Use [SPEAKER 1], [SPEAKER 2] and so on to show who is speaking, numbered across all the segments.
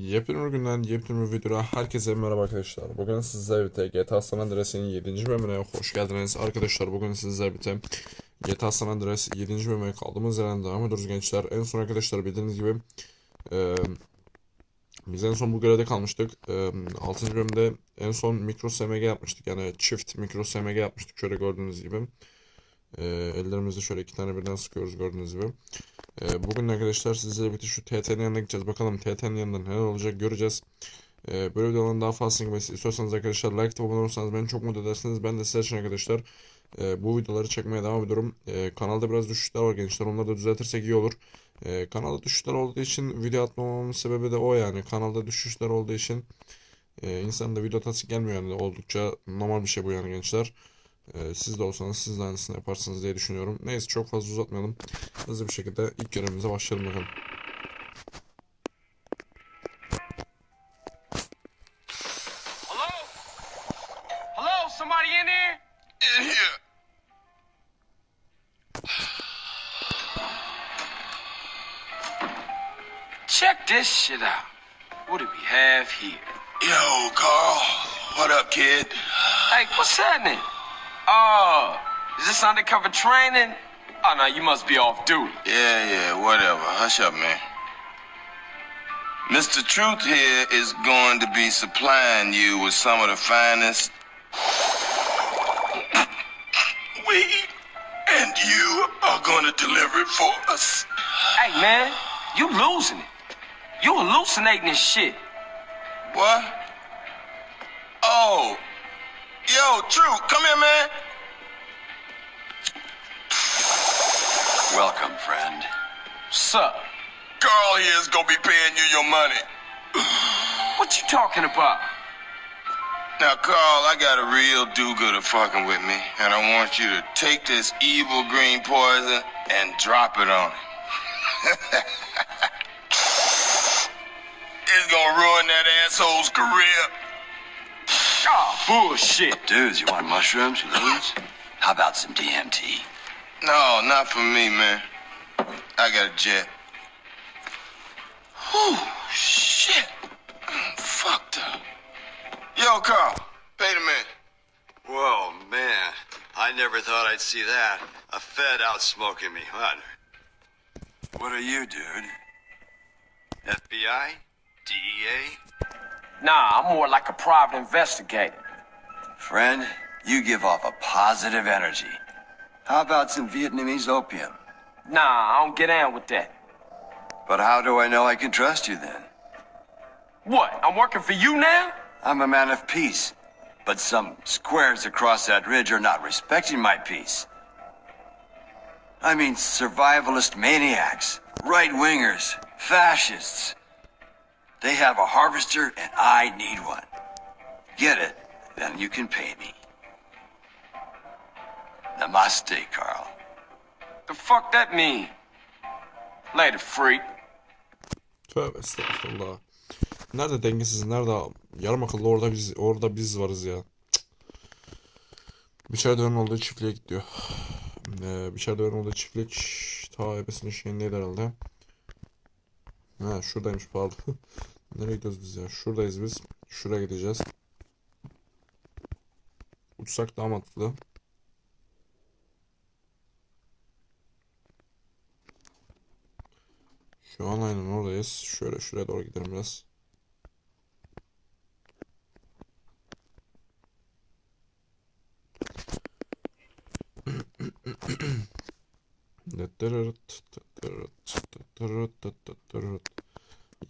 [SPEAKER 1] Yepyeni günden yepyeni bir videoya herkese merhaba arkadaşlar. Bugün sizlerle birlikte GTA San Andreas'ın 7. bölümüne hoş geldiniz. Arkadaşlar bugün sizlerle birlikte GTA San Andreas 7. bölüme kaldığımız yerden devam ediyoruz gençler. En son arkadaşlar bildiğiniz gibi e, biz en son bu görevde kalmıştık. E, 6. bölümde en son mikro SMG yapmıştık. Yani çift mikro SMG yapmıştık şöyle gördüğünüz gibi. E, ellerimizde şöyle iki tane birden sıkıyoruz gördüğünüz gibi. Ee, bugün arkadaşlar sizlerle birlikte şu TT'nin yanına gideceğiz. Bakalım TT'nin yanında neler olacak göreceğiz. Ee, böyle videoların daha fazla gelmesi istiyorsanız arkadaşlar like atıp abone olursanız beni çok mutlu edersiniz. Ben de sizler için arkadaşlar e, bu videoları çekmeye devam ediyorum. E, kanalda biraz düşüşler var gençler. Onları da düzeltirsek iyi olur. E, kanalda düşüşler olduğu için video atmamamın sebebi de o yani. Kanalda düşüşler olduğu için e, insanın da video atası gelmiyor yani. Oldukça normal bir şey bu yani gençler. Ee, siz de olsanız siz de aynısını yaparsınız diye düşünüyorum. Neyse çok fazla uzatmayalım. Hızlı bir şekilde ilk görevimize başlayalım bakalım.
[SPEAKER 2] Hello? Hello? Somebody in there?
[SPEAKER 3] in here.
[SPEAKER 2] Check this shit out. What do we have here?
[SPEAKER 3] Yo, Carl. What up, kid?
[SPEAKER 2] Hey, what's happening? Oh, is this undercover training? Oh, no, you must be off duty.
[SPEAKER 3] Yeah, yeah, whatever. Hush up, man. Mr. Truth here is going to be supplying you with some of the finest weed, and you are going to deliver it for us.
[SPEAKER 2] Hey, man, you losing it. You hallucinating this shit.
[SPEAKER 3] What? Oh. Yo, Truth, come here, man.
[SPEAKER 4] Welcome, friend.
[SPEAKER 2] What's up?
[SPEAKER 3] Carl here is going to be paying you your money.
[SPEAKER 2] What you talking about?
[SPEAKER 3] Now, Carl, I got a real do-gooder fucking with me, and I want you to take this evil green poison and drop it on him. it's gonna ruin that asshole's career.
[SPEAKER 2] Oh, bullshit.
[SPEAKER 4] Dudes, you want mushrooms, loons? How about some DMT?
[SPEAKER 3] No, not for me, man. I got a jet. Whew, shit. I'm fucked up. Yo, Carl, pay the man.
[SPEAKER 4] Whoa, man. I never thought I'd see that. A Fed out smoking me. What? What are you, dude? FBI? DEA?
[SPEAKER 2] Nah, I'm more like a private investigator.
[SPEAKER 4] Friend, you give off a positive energy. How about some Vietnamese opium?
[SPEAKER 2] Nah, I don't get down with that.
[SPEAKER 4] But how do I know I can trust you then?
[SPEAKER 2] What? I'm working for you now?
[SPEAKER 4] I'm a man of peace. But some squares across that ridge are not respecting my peace. I mean, survivalist maniacs, right wingers, fascists. They have a harvester, and I need one. Get it, then you can pay me. Namaste, Carl.
[SPEAKER 2] The fuck that mean? Later, freak.
[SPEAKER 1] Tövbe estağfurullah. Nerede dengesiz, nerede yarım akıllı orada biz orada biz varız ya. Biçer dönem olduğu çiftliğe git diyor. Ee, Biçer dönem olduğu çiftlik ta ebesinin şeyindeydi herhalde. Ha şuradaymış pardon. Nereye gidiyoruz biz ya? Şuradayız biz. Şuraya gideceğiz. Uçsak daha mantıklı. Şu an aynen oradayız. Şöyle şuraya doğru gidelim biraz.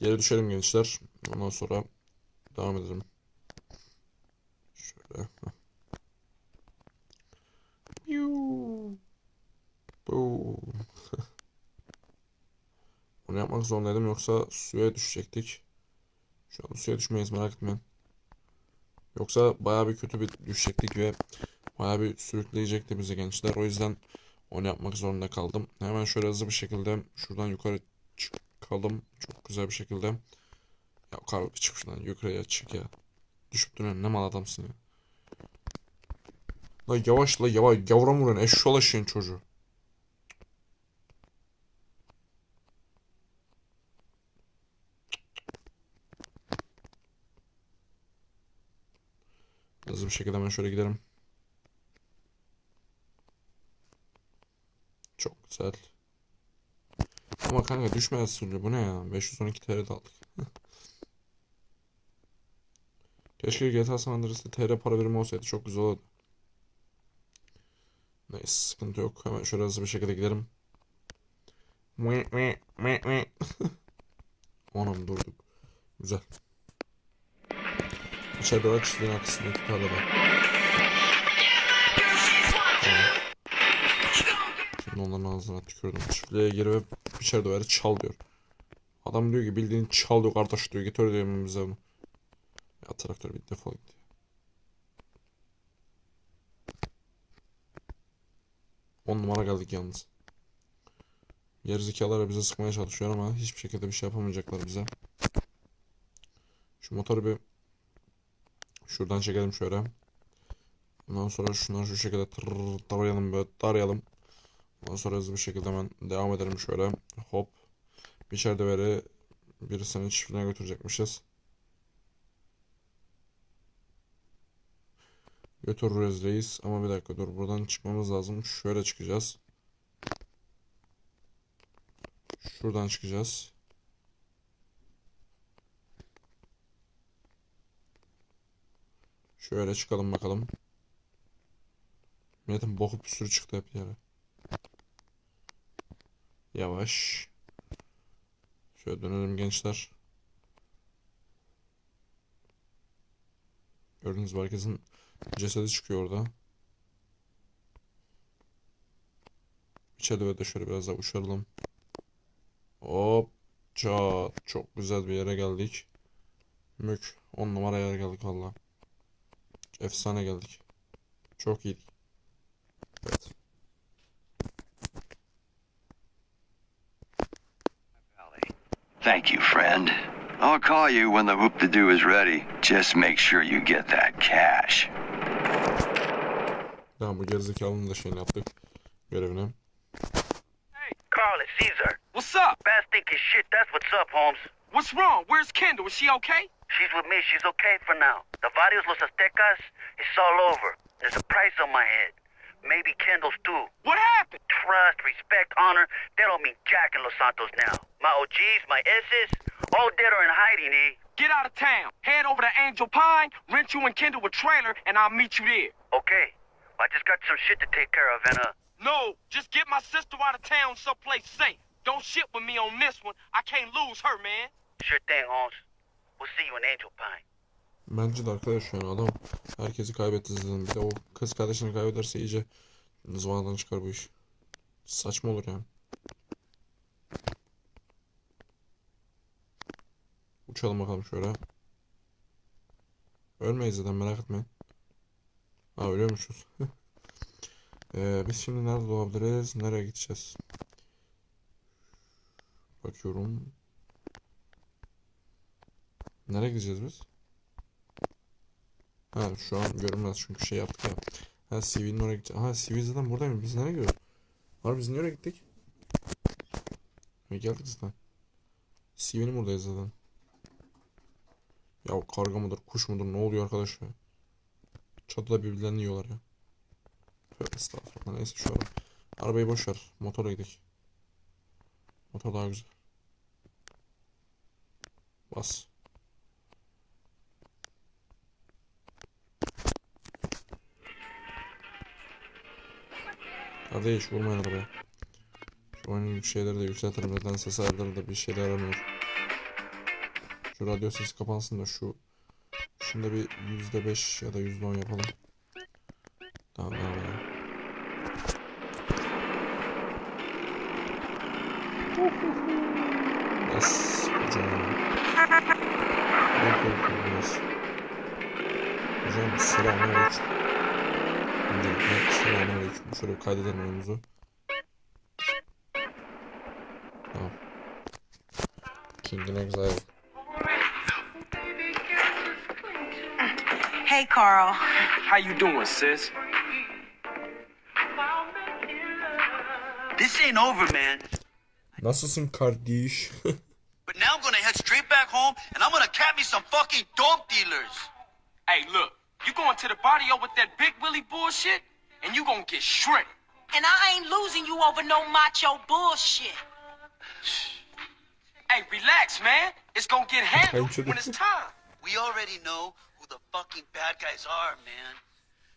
[SPEAKER 1] Geri düşelim gençler. Ondan sonra devam edelim. Şöyle. Boom. Bunu yapmak zorundaydım yoksa suya düşecektik. Şu an suya düşmeyiz merak etmeyin. Yoksa bayağı bir kötü bir düşecektik ve bayağı bir sürükleyecekti bizi gençler. O yüzden onu yapmak zorunda kaldım. Hemen şöyle hızlı bir şekilde şuradan yukarı çıkalım. Çok güzel bir şekilde. Ya kargo çık şuradan yukarıya çık ya. Düşüp duruyorsun ne mal adamsın ya. La yavaş la yavaş vuruyorsun eşşoğlu eşeğin çocuğu. Bir şekilde hemen şöyle gidelim. Çok güzel. Ama kanka düşmez türlü. Bu ne ya? 512 TL de aldık. Keşke GTA San Andreas'ta TL para birimi olsaydı. Çok güzel olurdu. Neyse sıkıntı yok. Hemen şöyle hızlı bir şekilde gidelim. Anam durduk. Güzel. İçeride var çiftliğin arkasındaki tarlada. Şimdi onların ağzına tükürdüm. Çiftliğe gir ve içeride var çal diyor. Adam diyor ki bildiğin çal diyor kardeş diyor. Getir diyor önümüze bunu. Ya traktör bir defol gitti. On numara geldik yalnız. Gerizekalılar bize sıkmaya çalışıyor ama hiçbir şekilde bir şey yapamayacaklar bize. Şu motoru bir şuradan çekelim şöyle. Ondan sonra şundan şu şekilde tarayalım böyle tarayalım. Ondan sonra hızlı bir şekilde hemen devam edelim şöyle. Hop. Bir içeride veri birisini çiftliğine götürecekmişiz. Götürürüz reis. Ama bir dakika dur buradan çıkmamız lazım. Şöyle çıkacağız. Şuradan çıkacağız. Şöyle çıkalım bakalım. Milletin boku bir sürü çıktı hep yere. Yavaş. Şöyle dönelim gençler. Gördüğünüz gibi herkesin cesedi çıkıyor orada. İçeride de şöyle biraz daha uçuralım. Hop. Çat. Çok güzel bir yere geldik. Mük. 10 numara yere geldik valla. Efsane geldik. Çok iyiydik. Evet.
[SPEAKER 4] Thank you, friend. I'll call you when the hoop to do is ready. Just make sure you get that cash.
[SPEAKER 1] Tamam bu gerizekalının da şeyini yaptık. Görevini.
[SPEAKER 5] Carl, it's Caesar.
[SPEAKER 2] What's up?
[SPEAKER 5] Fast thinking shit, that's what's up, Holmes.
[SPEAKER 2] What's wrong? Where's Kendall? Is she okay?
[SPEAKER 5] She's with me, she's okay for now. The Varios Los Aztecas, it's all over. There's a price on my head. Maybe Kendall's too.
[SPEAKER 2] What happened?
[SPEAKER 5] Trust, respect, honor, they don't mean jack in Los Santos now. My OGs, my S's, all dead or in hiding, eh?
[SPEAKER 2] Get out of town. Head over to Angel Pine, rent you and Kendall a trailer, and I'll meet you there.
[SPEAKER 5] Okay. I just got some shit to take care of, and uh,
[SPEAKER 2] No, just get my sister out of town someplace safe. Don't shit with me on this one. I can't lose her, man.
[SPEAKER 5] sure thing, Holmes. We'll see you in Angel Pine.
[SPEAKER 1] Bence de arkadaş yani adam herkesi kaybetti zaten. Bir de o kız kardeşini kaybederse iyice zıvanadan çıkar bu iş. Saçma olur yani. Uçalım bakalım şöyle. Ölmeyiz zaten merak etmeyin. Ha ölüyormuşuz. Ee, biz şimdi nerede olabiliriz? Nereye gideceğiz? Bakıyorum. Nereye gideceğiz biz? Ha şu an görünmez çünkü şey yaptık ya. Ha CV'nin oraya gideceğiz. Ha CV zaten buradaymış. Biz nereye gidiyoruz? Var biz oraya gittik? Ha, geldik zaten. CV'nin buradayız zaten. Ya karga mıdır, kuş mudur, ne oluyor arkadaş ya? Çatıda birbirlerini yiyorlar ya. Estağfurullah. Neyse şu ara. Arabayı boş ver. Motora gidelim. Motor daha güzel. Bas. Kardeş vurmayın arabaya. Şu oyunun şeyleri de yükseltirim zaten ses ayarları da bir şeyler aramıyor. Şu radyo sesi kapansın da şu şunda bir yüzde beş ya da yüzde on yapalım. Tamam tamam. tamam. Bas hocam. Yok yok yok selamünaleyküm. Öncelikle selamünaleyküm. Şöyle kaydedelim oyunumuzu. Tamam. King in Exile.
[SPEAKER 6] Hey, Carl.
[SPEAKER 2] How you doing, sis?
[SPEAKER 5] This ain't over, man.
[SPEAKER 1] Nasılsın kardeş?
[SPEAKER 5] But now I'm gonna head straight back home and I'm gonna cap me some fucking dope dealers.
[SPEAKER 2] Hey, look, You going to the barrio with that big Willie bullshit, and you gonna get shredded.
[SPEAKER 6] And I ain't losing you over no macho bullshit.
[SPEAKER 2] Hey, relax, man. It's gonna get handled when it's time.
[SPEAKER 7] We already know who the fucking bad guys are, man.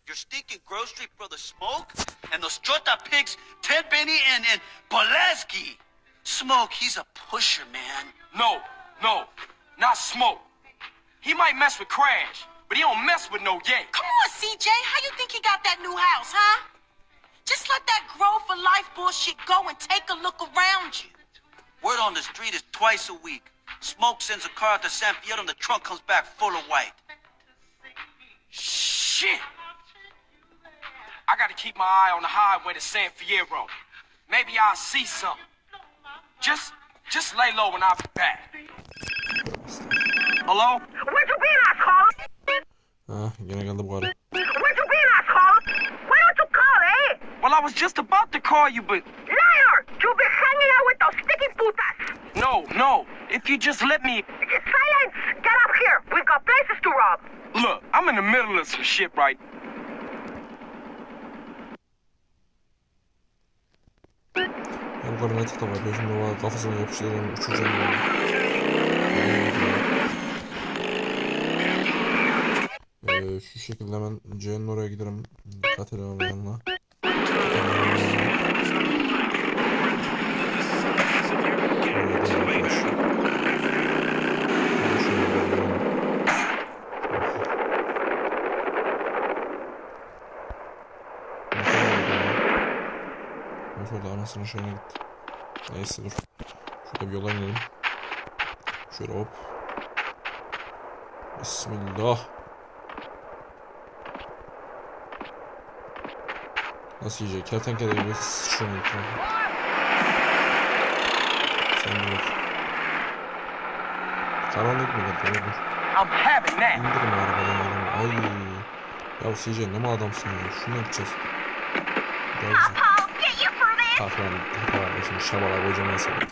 [SPEAKER 7] Your stinking grocery brother Smoke and those Chota pigs, Ted Benny and, and Pulaski. Smoke, he's a pusher, man.
[SPEAKER 2] No, no, not Smoke. He might mess with Crash, but he don't mess with no Yank.
[SPEAKER 6] Come on, CJ. How you think he got that new house, huh? Just let that grow for life bullshit go and take a look around you.
[SPEAKER 7] Word on the street is twice a week. Smoke sends a car out to San Fierro and the trunk comes back full of white.
[SPEAKER 2] Shit! I gotta keep my eye on the highway to San Fierro. Maybe I'll see something. Just, just lay low and I'll be back. Hello?
[SPEAKER 8] Where'd you been, asshole?
[SPEAKER 1] Ah gene geldi bu ara.
[SPEAKER 8] Where'd you been, asshole? Why don't you call, eh?
[SPEAKER 2] Well, I was just about to call you, but
[SPEAKER 8] Liar! You've been hanging out with those sticky putas.
[SPEAKER 2] no, no. If you just let me.
[SPEAKER 8] Silence! Get up here. We've got places to rob.
[SPEAKER 2] Look, I'm in the middle of some shit right
[SPEAKER 1] Yukarı ne tıkla var. Şimdi o kafasına yapıştıracağım. Uçuracağım. Ee, şu şekilde hemen C'nin oraya giderim. Katerina yanına. Oraya da arkadaş. Hadi şöyle gitti. Neyse dur. Şurada bir yola inelim. Şöyle hop. Bismillah. Nasıl yiyecek? Kertenkele gibi sıçrıyor etrafa. Sen de bak. Karanlık mı geldi? İndirin arabadan adamı. Ay. Ya CJ ne mal adamsın ya. Şunu yapacağız. Gel bize. Kalk lan. Kalk lan. Şimdi şabala kocaman sen.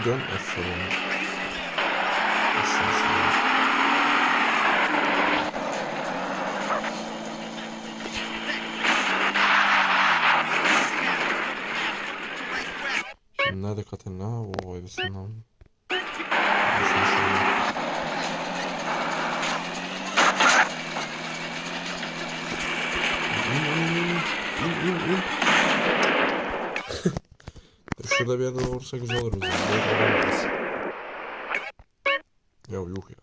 [SPEAKER 1] Hadi dön Şurada bir yerde olursa güzel olur bizim. Ya yok ya.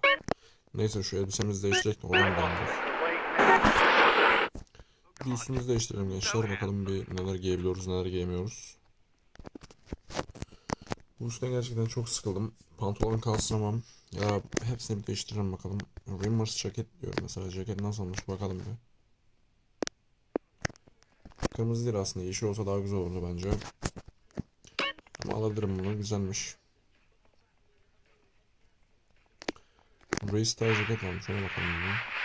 [SPEAKER 1] Neyse şu elbisemizi değiştirek de oradan gidelim. Bir değiştirelim gençler. Bakalım bir neler giyebiliyoruz neler giyemiyoruz. Bu üstten gerçekten çok sıkıldım. Pantolon kalsın Ya hepsini bir değiştirelim bakalım. Rimmers ceket diyor mesela. Ceket nasılmış bakalım bir. Kırmızı değil aslında. Yeşil olsa daha güzel olurdu bence. Alabilirim bunu. Güzelmiş. Race ceket varmış. Ona bakalım bir.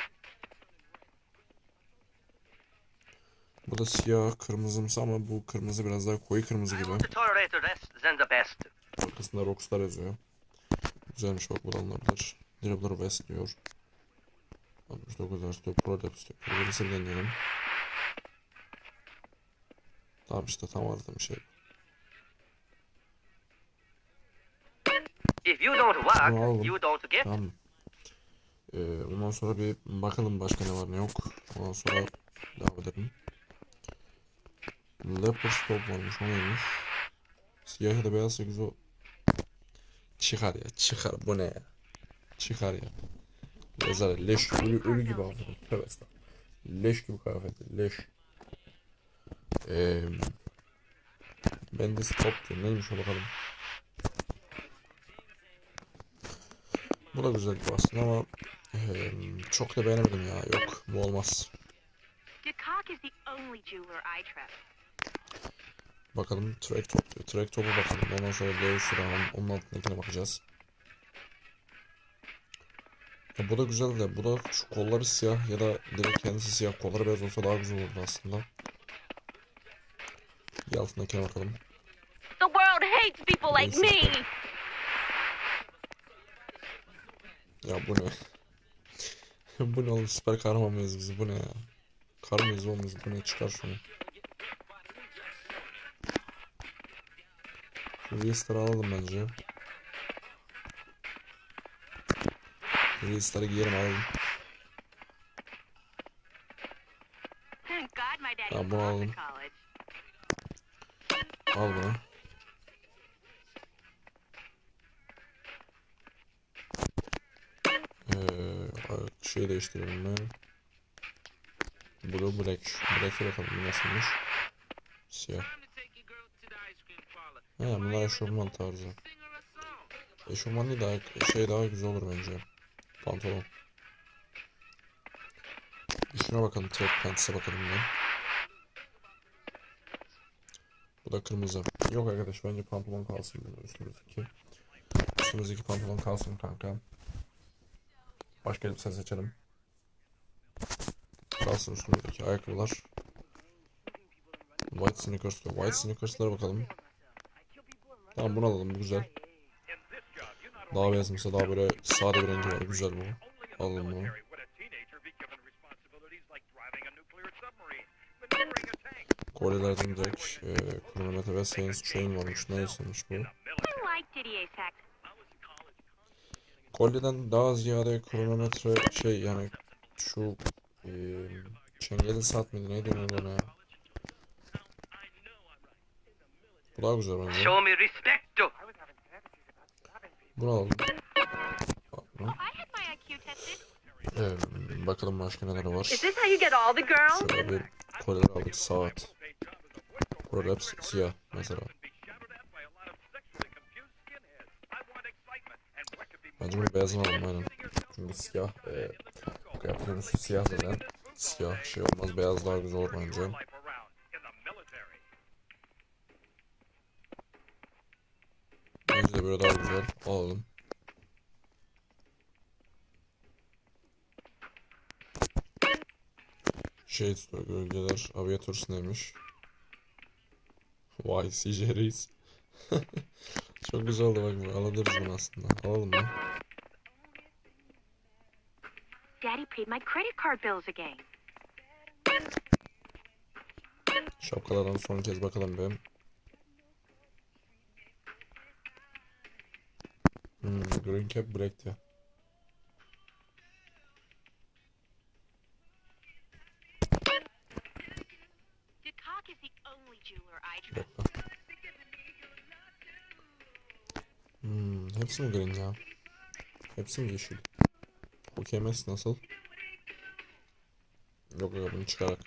[SPEAKER 1] Bu da siyah kırmızımsı ama bu kırmızı biraz daha koyu kırmızı gibi. Arkasında Rockstar yazıyor. Güzelmiş bak bu da alınabilir. Dribbler West diyor. 69 ders diyor. Pro Depth diyor. Bir deneyelim. Tamam işte tam aradığım şey.
[SPEAKER 5] Don't work,
[SPEAKER 1] oğlum.
[SPEAKER 5] you don't get.
[SPEAKER 1] Tamam. Ee, ondan sonra bir bakalım başka ne var ne yok. Ondan sonra devam edelim. Leopard Stop varmış o neymiş? Siyah ya da beyazsa güzel. Çıkar ya çıkar bu ne ya? Çıkar ya. Yazar leş ölü, ölü gibi abi. Tövbe. Leş gibi kıyafet leş. Ee, Bendis top diyor. Neymiş o bakalım. Bu da güzel bir aslında ama eee, çok da beğenemedim ya. Yok bu olmaz. Bakalım track top diyor. Track topu bakalım. Ondan sonra Leo Şurahan. Onun altındakine bakacağız. Ya bu da güzel de bu da şu kolları siyah ya da direkt kendisi siyah kolları beyaz olsa daha güzel olurdu aslında. Bir altındakine bakalım.
[SPEAKER 8] The world hates people like me.
[SPEAKER 1] Ya bu ne? bu ne oğlum süper kahraman mıyız biz bu ne ya? Kar mıyız oğlum biz bu ne çıkar şunu. Şu Reistar'ı alalım bence. Reistar'ı giyelim alalım. Ya bunu alalım. Al bunu. Şey değiştirelim ben. Blue Black. Black'e bakalım bu nasılmış. Siyah. He bunlar eşofman tarzı. Eşofman değil daha şey daha güzel olur bence. Pantolon. Şuna bakalım. Track pants'e bakalım ben. Bu da kırmızı. Yok arkadaş bence pantolon kalsın üstümüzdeki. Üstümüzdeki pantolon kalsın kanka. Başka elbise seçelim. Kalsın üstümüzdeki ayakkabılar. White sneakers. White sneakers'lara bakalım. Tamam bunu alalım bu güzel. Daha beyaz daha böyle sade bir rengi var. Güzel bu. Alalım bunu. Korelerden direkt e, kronometre ve Saints Train varmış. Neysemiş bu. Kolyeden daha ziyade kronometre şey yani şu e, çengeli saat mıydı neydi onun ona ya? Bu daha güzel bence.
[SPEAKER 7] Show me respecto.
[SPEAKER 1] Bunu alalım. Al bunu.
[SPEAKER 8] I had my IQ tested.
[SPEAKER 1] Ee, bakalım başka neler var. Şöyle bir kolyeler aldık saat. Burada hepsi siyah mesela. Bence bunu beyazını alalım aynen. Çünkü siyah e, kıyafetin üstü siyah zaten. Siyah şey olmaz beyaz daha güzel olur bence. Bence de böyle daha güzel. Alalım. Şey istiyor gölgeler. Aviators neymiş? Vay CJ Reis. Çok güzel oldu bak bu. Alabiliriz bunu aslında. Alalım mı?
[SPEAKER 8] Paid my credit card bills again.
[SPEAKER 1] Şapkalardan son kez bakalım bir. Hmm, green cap black diyor.
[SPEAKER 8] DeCock is the only jeweler I
[SPEAKER 1] Bir
[SPEAKER 8] trust.
[SPEAKER 1] dakika. Hmm, hepsi mi green ya? Hepsi mi yeşil? Kemes nasıl? Yok yok bunu çıkarak.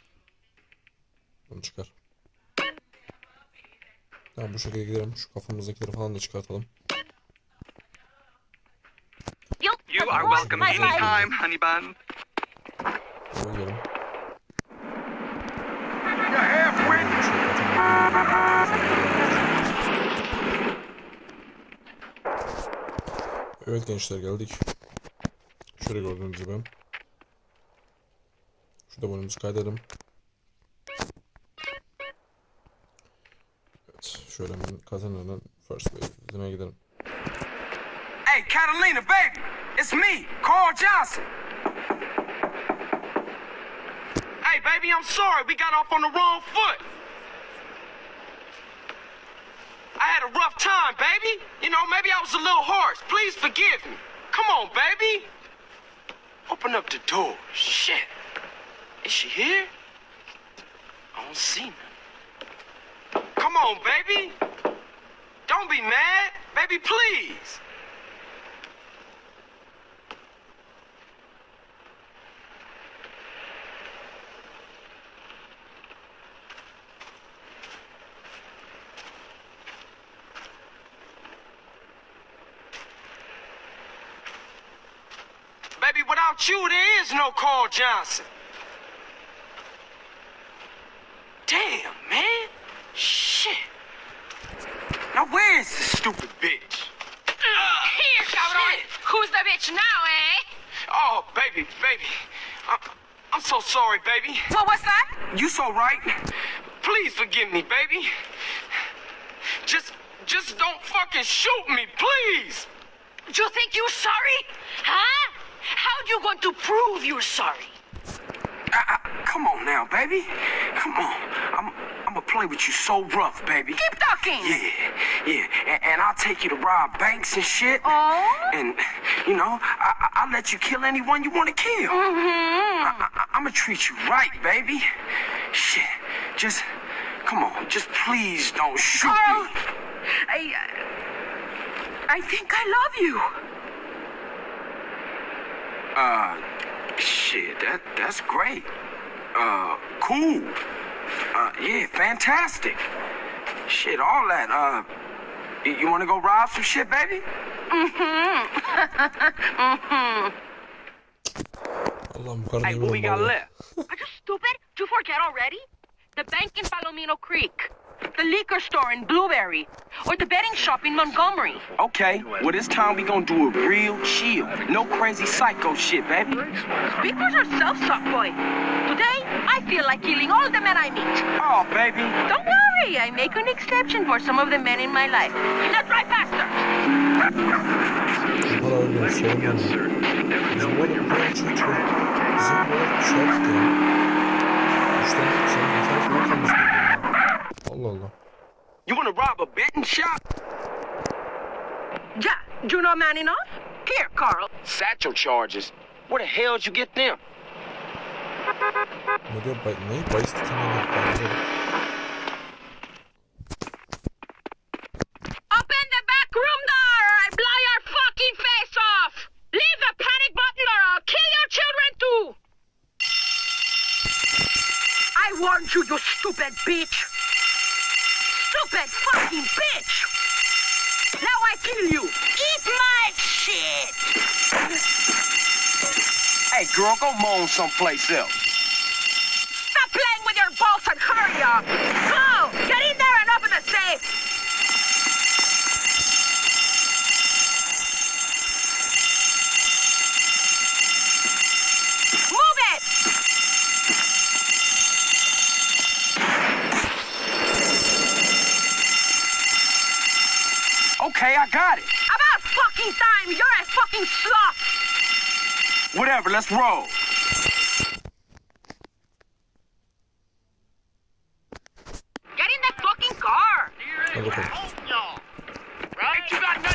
[SPEAKER 1] Bunu çıkar. Tamam bu şekilde gidelim. Şu kafamızdakileri falan da çıkartalım.
[SPEAKER 7] You are welcome anytime, honey bun.
[SPEAKER 1] Gidelim. Evet gençler geldik. Şöyle gördüğünüz gibi. Şurada bölümümüzü kaydedelim. Evet şöyle hemen kazananın first wave gidelim.
[SPEAKER 2] Hey, Catalina, baby, it's me, Carl Johnson. Hey, baby, I'm sorry we got off on the wrong foot. I had a rough time, baby. You know, maybe I was a little harsh. Please forgive me. Come on, baby. Open up the door. Shit. Is she here? I don't see none. Come on, baby. Don't be mad. Baby, please. Baby, without you, there is no Carl Johnson. Damn, man. Shit. Now where is this stupid bitch?
[SPEAKER 8] Here, cabrón. Who's the bitch now, eh?
[SPEAKER 2] Oh, baby, baby. I'm, I'm so sorry, baby.
[SPEAKER 6] What was that?
[SPEAKER 2] You so right. Please forgive me, baby. Just, just don't fucking shoot me, please.
[SPEAKER 8] You think you're sorry? Huh? How do you going to prove you're sorry?
[SPEAKER 2] Come on now, baby. Come on. I'm, I'm gonna play with you so rough, baby.
[SPEAKER 6] Keep talking.
[SPEAKER 2] Yeah, yeah. And, and I'll take you to rob banks and shit.
[SPEAKER 6] Oh?
[SPEAKER 2] And, you know, I, I- I'll let you kill anyone you want to kill.
[SPEAKER 6] Mm-hmm.
[SPEAKER 2] I, I, I'm gonna treat you right, baby. Shit. Just, come on. Just please don't shoot
[SPEAKER 6] Carl,
[SPEAKER 2] me.
[SPEAKER 6] I, I think I love you.
[SPEAKER 2] Uh, shit, that that's great. Uh, cool. Uh, yeah, fantastic. Shit, all that. Uh, y- you want to go rob some shit, baby?
[SPEAKER 1] Allah'ım bu karı
[SPEAKER 2] Hey,
[SPEAKER 1] niye
[SPEAKER 2] what we got
[SPEAKER 1] bağırıyor?
[SPEAKER 2] left?
[SPEAKER 8] Are you stupid? Did you forget already? The bank in Palomino Creek.
[SPEAKER 6] The liquor store in Blueberry. Or the betting shop in Montgomery.
[SPEAKER 2] Okay, well this time we gonna do it real chill. No crazy psycho shit, baby.
[SPEAKER 6] Speak for yourself, soft boy. Today, I feel like killing all the men I meet.
[SPEAKER 2] Oh, baby.
[SPEAKER 6] Don't worry, I make an exception for some of the men in my life. Now drive faster.
[SPEAKER 1] Bu para öyle sorun Bizim böyle bu kadar çok çok. Bizim böyle çok ya. Üçten sen bir tane falan kalmış birbirine. Allah Allah.
[SPEAKER 2] You wanna rob a betting shop?
[SPEAKER 6] Yeah, you know man enough? Here, Carl.
[SPEAKER 2] Satchel charges. Where the hell did you get them?
[SPEAKER 1] Ne diyor? Bay, ne? Bayis tutamıyor. Bayis
[SPEAKER 8] Open the back room door or I blow your fucking face off! Leave the panic button or I'll kill your children too!
[SPEAKER 6] I warned you, you stupid bitch. Stupid fucking bitch. Now I kill you. Eat my shit.
[SPEAKER 2] Hey, girl, go moan someplace else.
[SPEAKER 6] Stop playing with your balls and. Go, get in there and open the safe. Move it.
[SPEAKER 2] Okay, I got it.
[SPEAKER 6] About fucking time. You're a fucking sloth.
[SPEAKER 2] Whatever, let's roll.
[SPEAKER 6] open. Right?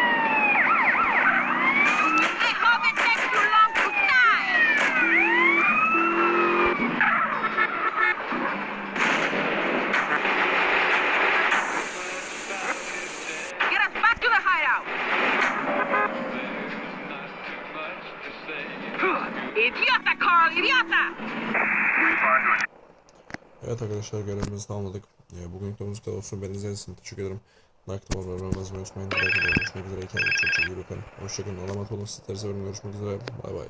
[SPEAKER 1] Evet arkadaşlar görevimizi tamamladık. Ee, bugün bu kadar olsun. Beni izlediğiniz için teşekkür ederim. Abone olmayı unutmayın. Like atmayı, görüşmek üzere. Kendinize çok çok iyi bakın. Hoşçakalın. Allah'a emanet olun. Seviyorum. Görüşmek üzere. Bay bay.